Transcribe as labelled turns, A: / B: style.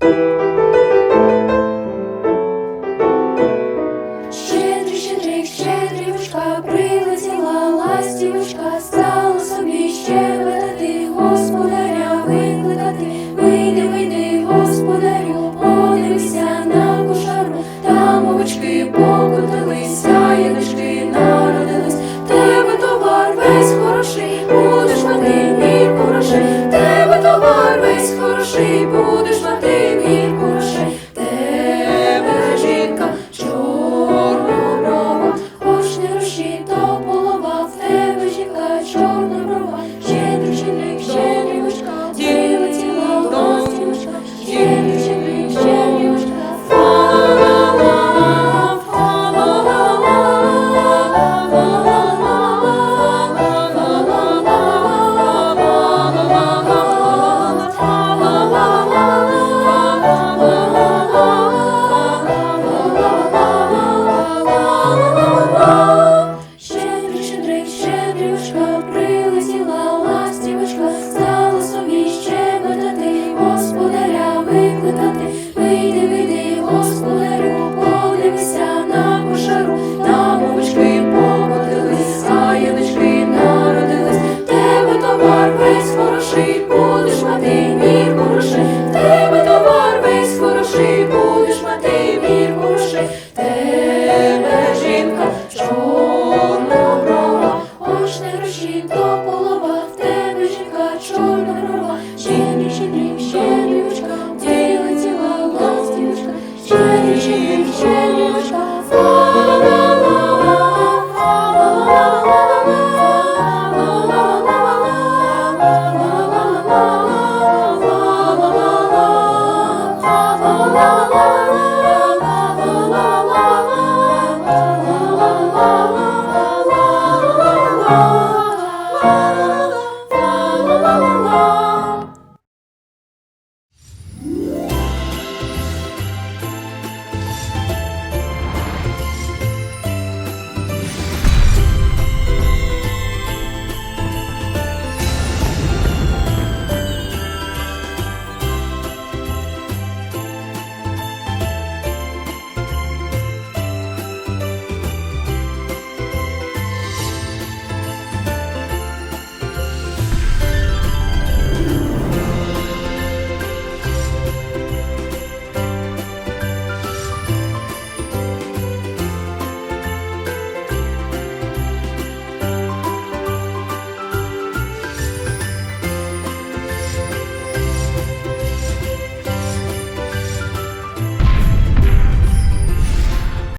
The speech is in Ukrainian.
A: Щедрий, щедрик, щедрівочка, прилетіла ластівочка, стала собі щебетати, господаря викликати, вийди, вийди, господарю, подивися на кошару, там овочки покотились, саєнички народились, тебе товар весь хороший, будеш мати мій тебе товар весь хороший буде. тут прилетіла ластівочка, стала собі щебетати, господаря викликати, вийди, вийди, господарю, подивися на кошару, там овочки покотились, а янички народились, тебе товар весь хороший, будеш мати.